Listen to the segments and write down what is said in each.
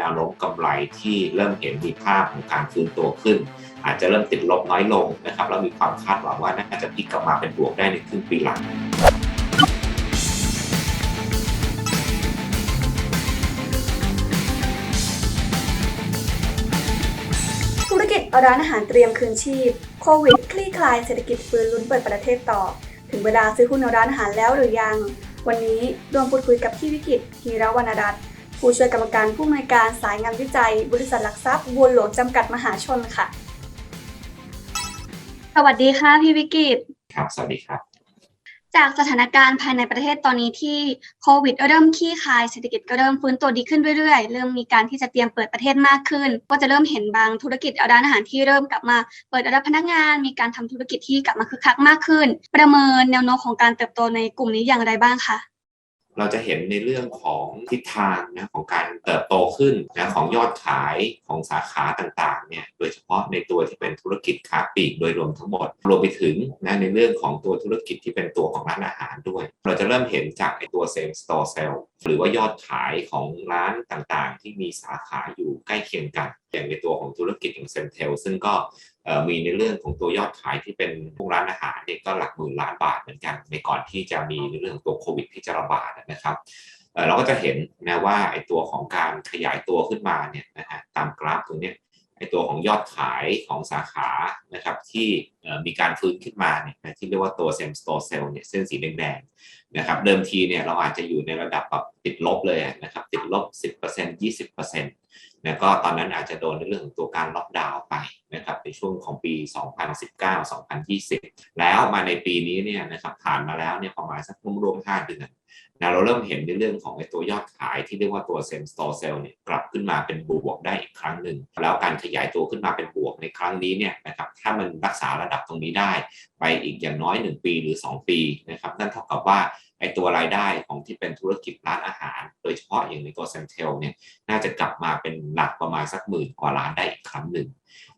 แนวโน้มกำไรที่เริ่มเห็นมีภาพของการฟื้นตัวขึ้น อาจจะเริ่มติดลบน้อยลงนะครับแล้วมีความคาดหวังว่าน่าจะพลิกกลับมาเป็นบวกได้ในครึ่งปีหลังธุรกิจร้านอาหารเตรียมคืนชีพ โควิดคลี่คลายเศรษฐกิจฟื้นลุ้นเปิดประเทศต่อ ถึงเวลาซื้อหุ้นร้านอาหารแล้วหรือยัง วันนี้รวมพูดคุยกับพี่วิกิตฮีรวรรณรัตน์ ผู้ช่วยกรรมการผู้อำนวยการสายงานวิจัย บริษัทหลักทรัพย์บัวหลวงจำกัดมหาชนค่ะ สวัสดีค่ะพี่วิกิตครับสวัสดีครับ จากสถานการณ์ภายในประเทศตอนนี้ที่โควิดเริ่มคลี่คลายเศรษฐกิจก็เริ่มฟื้นตัวดีขึ้นเรื่อยๆ เริ่มมีการที่จะเตรียมเปิดประเทศมากขึ้น ก็จะเริ่มเห็นบางธุรกิจร้านอาหารที่เริ่มกลับมา เปิดรับพนักงาน มีการทำธุรกิจที่กลับมาคึกคักมากขึ้น ประเมินแนวโน้มของการเติบโตในกลุ่มนี้อย่างไรบ้างคะ เราจะเห็นในเรื่องของทิศทางนะของการเติบโตขึ้นนะของยอดขายของสาขาต่างๆเนี่ยโดยเฉพาะในตัวที่เป็นธุรกิจค้าปลีกโดยรวมทั้งหมด รวมไปถึงนะในเรื่องของตัวธุรกิจที่เป็นตัวของร้านอาหารด้วย เราจะเริ่มเห็นจากไอตัว same store sale หรือว่ายอดขายของร้านต่างๆ ที่มีสาขาอยู่ใกล้เคียงกันอย่างในตัวของธุรกิจอย่างเซนเทลซึ่งก็ มีในเรื่องของตัวยอดขายที่เป็นพวกร้านอาหารเนี่ยก็หลักหมื่นล้านบาทเหมือนกัน ในก่อนที่จะมีในเรื่องของตัวโควิดที่จะระบาดนะครับเราก็จะเห็นนะว่าไอ้ตัวของการขยายตัวขึ้นมาเนี่ยนะฮะตามกราฟตรงเนี้ยไอ้ตัวของยอดขายของสาขานะครับที่มีการฟื้นขึ้นมาเนี่ยที่เรียกว่าตัว same store sale เนี่ยเส้นสีแดง นะครับเดิมทีเนี่ยเราอาจจะอยู่ในระดับแบบติดลบเลยนะครับติดลบ 10% 20%นะก็ตอนนั้นอาจจะโดนในเรื่องของตัวการล็อกดาวน์ไปนะครับในช่วงของปี 2019-2020 แล้วมาในปีนี้เนี่ยนะครับผ่านมาแล้วเนี่ยประมาณสักรวมๆ5เดือนนะเราเริ่มเห็นในเรื่องของไอ้ตัวยอดขายที่เรียกว่าตัว same store sale เนี่ยกลับขึ้นมาเป็นบวกได้อีกครั้งหนึ่ง แล้วการขยายตัวขึ้นมาเป็นบวกในครั้งนี้เนี่ยนะครับถ้ามันรักษาระดับตรงนี้ได้ ไปอีกอย่างน้อย 1 ปีหรือ 2 ปีนะครับนั่นเท่ากับว่าไอ้ตัวรายได้ของที่เป็นธุรกิจร้านอาหาร โดยเฉพาะอย่างในตัวเซนเทลเนี่ยน่าจะกลับมาเป็นหลักประมาณสักหมื่นกว่าล้านได้อีกครั้งหนึ่ง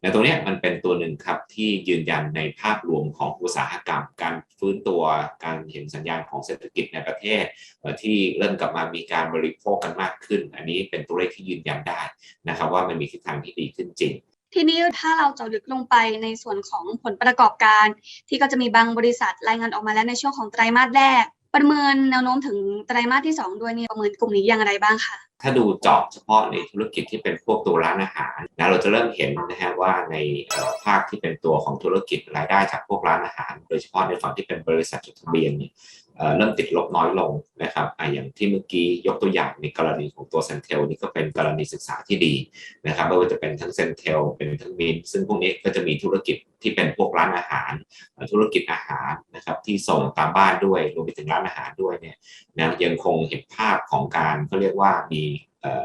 ในตัวเนี้มันเป็นตัวหนึ่งครับที่ยืนยันในภาพรวมของอุตสาหกรรม การฟื้นตัวการเห็นสัญญาณของเศรษฐกิจในประเทศ ที่เริ่มกลับมามีการบริโภคกันมากขึ้น อันนี้เป็นตัวเลขที่ยืนยันได้นะครับว่ามันมีทิศทางที่ดีขึ้นจริง ทีนี้ถ้าเราเจาะลึกลงไปในส่วนของผลประกอบการ ที่ก็จะมีบางบริษัทรายงานออกมาแล้วในช่วงของไตรมาสแรก ประเมินแนวโน้มถึงไตรมาสที่ 2 ด้วยนี่ประเมินกลุ่มนี้อย่างไรบ้างคะถ้าดูเจาะเฉพาะในธุรกิจที่เป็นพวกตัวร้านอาหารนะเราจะเริ่มเห็นนะฮะว่าในภาคที่เป็นตัวของธุรกิจรายได้จากพวกร้านอาหาร โดยเฉพาะในฝั่งที่เป็นบริษัทจดทะเบียนเนี่ย เริ่มติดลบน้อยลงนะครับออย่างที่เมื่อกี้ยกตัวอย่างในกรณีของตัวเซนเทลนี่ก็เป็นกรณีศึกษาที่ดีนะครับไม่ว่าจะเป็นทั้งเซนเทลเป็นทั้งมินซึ่งพวกนี้ก็จะมีธุรกิจที่เป็นพวกร้านอาหาร ธุรกิจอาหารนะครับที่ส่งตามบ้านด้วยรวมไปถึงร้านอาหารด้วยเนี่ยนะยังคงเห็นภาพของการเขาเรียกว่ามี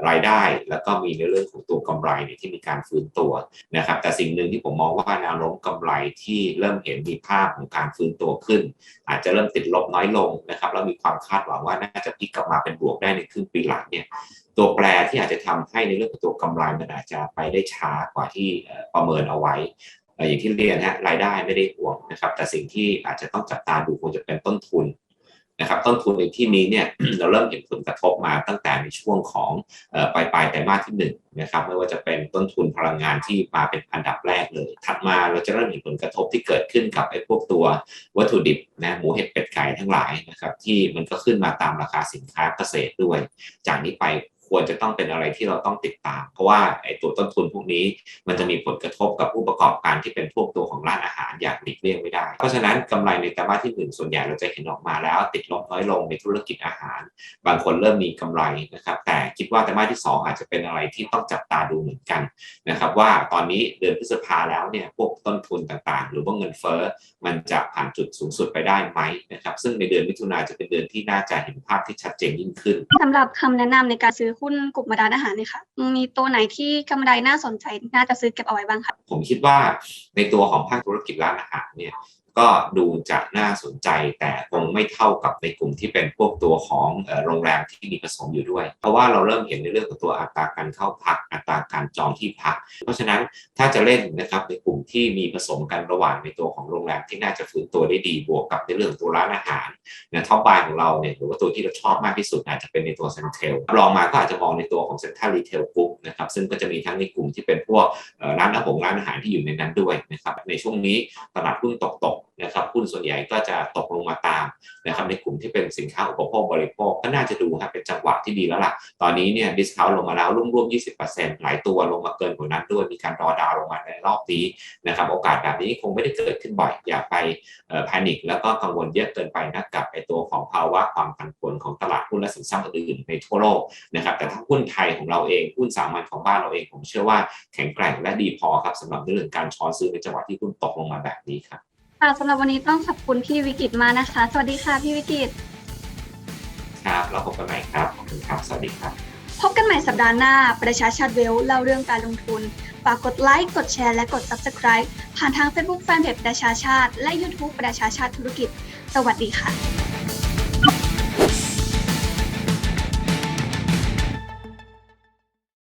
รายได้ แล้วก็มีในเรื่องของตัวกำไรเนี่ยที่มีการฟื้นตัวนะครับ แต่สิ่งหนึ่งที่ผมมองว่าแนวโน้มกำไรที่เริ่มเห็นมีภาพของการฟื้นตัวขึ้น อาจจะเริ่มติดลบน้อยลงนะครับแล้วมีความคาดหวังว่าน่าจะพลิกกลับมาเป็นบวกได้ในครึ่งปีหลังเนี่ยตัวแปรที่อาจจะทำให้ในเรื่องของตัวกำไรมันอาจจะไปได้ช้ากว่าที่ประเมินเอาไว้เอ่อย่างที่เรียนนะฮะรายได้ไม่ได้ห่วงนะครับ แต่สิ่งที่อาจจะต้องจับตาดูคงจะเป็นต้นทุน นะครับต้นทุนในที่นี้เนี่ยเราเริ่มเห็นผลกระทบมาตั้งแต่ในช่วงของปลายปลายไตรมาสที่หนึ่งนะครับไม่ว่าจะเป็นต้นทุนพลังงานที่มาเป็นอันดับแรกเลย ถัดมาเราจะเริ่มเห็นผลกระทบที่เกิดขึ้นกับไอ้พวกตัววัตถุดิบนะหมูเห็ดเป็ดไก่ทั้งหลายนะครับที่มันก็ขึ้นมาตามราคาสินค้าเกษตรด้วย จากนี้ไป ควรจะต้องเป็นอะไรที่เราต้องติดตาม เพราะว่าไอ้ตัวต้นทุนพวกนี้ มันจะมีผลกระทบกับผู้ประกอบการที่เป็นพวกตัวของร้านอาหารอย่างหลีกเลี่ยงไม่ได้ เพราะฉะนั้นกำไรในไตรมาสที่หนึ่งส่วนใหญ่เราจะเห็นออกมาแล้ว ติดลบน้อยลงในธุรกิจอาหาร บางคนเริ่มมีกำไรนะครับ แต่คิดว่าไตรมาสที่สองอาจจะเป็นอะไรที่ต้องจับตาดูเหมือนกันนะครับว่าตอนนี้เดือนพฤษภาแล้วเนี่ยพวกต้นทุนต่างๆ หรือว่าเงินเฟ้อมันจะผ่านจุดสูงสุดไปได้ไหมนะครับซึ่งในเดือนมิถุนาจะเป็นเดือนที่น่าจะเห็นภาพที่ชัดเจนยิ่งขึ้นสำหรับคำแนะนำในการซื้อหุ้นกลุ่มร้านอาหารเนี่ยค่ะมีตัวไหนที่กำไรน่าสนใจน่าจะซื้อเก็บเอาไว้บ้างคะผมคิดว่าในตัวของภาคธุรกิจร้านอาหารเนี่ย ก็ดูจะน่าสนใจแต่คงไม่เท่ากับในกลุ่มที่เป็นพวกตัวของโรงแรมที่มีผสมอยู่ด้วย เพราะว่าเราเริ่มเห็นในเรื่องของตัวอัตราการเข้าพักอัตราการจองที่พัก เพราะฉะนั้นถ้าจะเล่นนะครับในกลุ่มที่มีผสมกันระหว่างในตัวของโรงแรมที่น่าจะฟื้นตัวได้ดีบวกกับในเรื่องตัวร้านอาหารนะท็อปบายของเราเนี่ยหรือว่าตัวที่เราชอบมากที่สุดอาจจะเป็นในตัวเซ็นเทลรองมาก็อาจจะมองในตัวของเซ็นทรัลรีเทลกรุ๊ปนะครับซึ่งก็จะมีทั้งในกลุ่มที่เป็นพวกร้านอาหารร้านอาหารที่อยู่ในนั้นด้วยนะครับในช่วงนี้ตลาดหุ้นตกตกนะครับหุ้นส่วนใหญ่ก็จะตกลงมาตามนะครับในกลุ่มที่เป็นสินค้าอุปโภคบริโภคก็น่าจะดูครับเป็นจังหวะที่ดีแล้วล่ะ ตอนนี้เนี่ยดิสคาวลงมาแล้วร่วมๆ20%หลายตัวลงมาเกินกว่านั้นด้วยมีการรอดาวลงมาในรอบนี้นะครับโอกาสแบบนี้คงไม่ได้เกิดขึ้นบ่อยอย่าไปแพนิคแล้วก็กังวลเยอะเกินไปนะกับไอตัวของภาวะความผันผวนของตลาดหุ้นและสินทรัพย์อื่นในทั่วโลกนะครับแต่ถ้าหุ้นไทยของเราเองหุ้นสามัญของบ้านเราเองผมเชื่อว่าแข็งแกร่งและดีพอครับสำหรับนเรื่องการช้อนซื้อในจังหวะที่หุ้นตกลงมาแบบนี้ครับ ค่ะสำหรับวันนี้ต้องขอบคุณพี่วิกิตมากนะคะ สวัสดีค่ะพี่วิกิตครับเราพบกันใหม่ครับขอบคุณครับ สวัสดีครับ พบกันใหม่สัปดาห์หน้า ประชาชาติเวลเล่าเรื่องการลงทุน ฝากกดไลค์ กดแชร์และกด Subscribe ผ่านทาง Facebook Fanpage ประชาชาติ และ YouTube ประชาชาติธุรกิจ สวัสดีค่ะ